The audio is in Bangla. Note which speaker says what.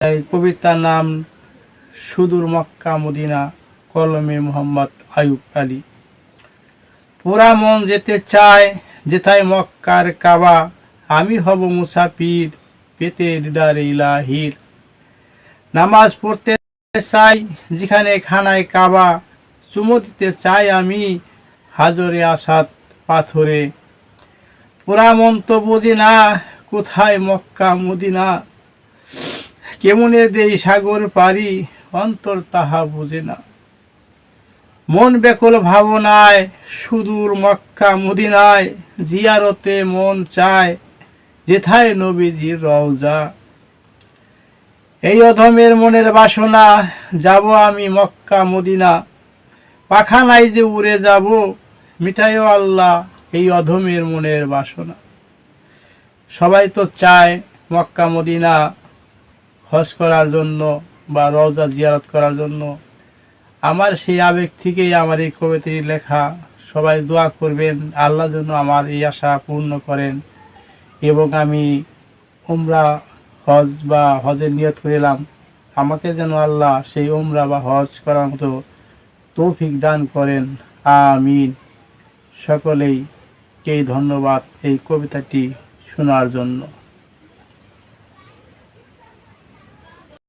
Speaker 1: এই কবিতার নাম সুদূর মক্কা মদিনা, কলমে মোহাম্মদ আয়ুব আলী। পুরা মন যেতে চায় যেথায় মক্কার কাবা, আমি হব মুসাফির পেতে দিদার ইলাহির। নামাজ পড়তে চাই যেখানে খানায় কাবা, চুমো দিতে চাই আমি হাজরে আসাদ পাথরে। পুরা মন তো বুঝি না কোথায় মক্কা মদিনা কেমনে দেই সাগর পারি, অন্তর তাহা বুঝে না। মন বেকল ভাবনায়, সুদূর মক্কা মদিনায়, জিয়ারতে মন চায়, যেথায় নবীজির রওজা। এই অধমের মনের বাসনা, যাব আমি মক্কা মদিনা। পাখা নাই যে উড়ে যাব মিঠাইও আল্লাহ এই অধমের মনের বাসনা। সবাই তো চায় মক্কা মদিনা হজ করার জন্য বা রওজা জিয়ারত করার জন্য। আমার সেই আবেগ থেকেই আমার এই কবিতাটি লেখা, সবাই দোয়া করবেন, আল্লাহ যেন আমার এই আশা পূর্ণ করেন এবং আমি উমরা হজ বা হজের নিয়ত করিলাম। আমাকে যেন আল্লাহ সেই উমরা বা হজ করার মতো তৌফিক দান করেন। আমিন। সকলেই কে ধন্যবাদ এই কবিতাটি শোনার জন্য।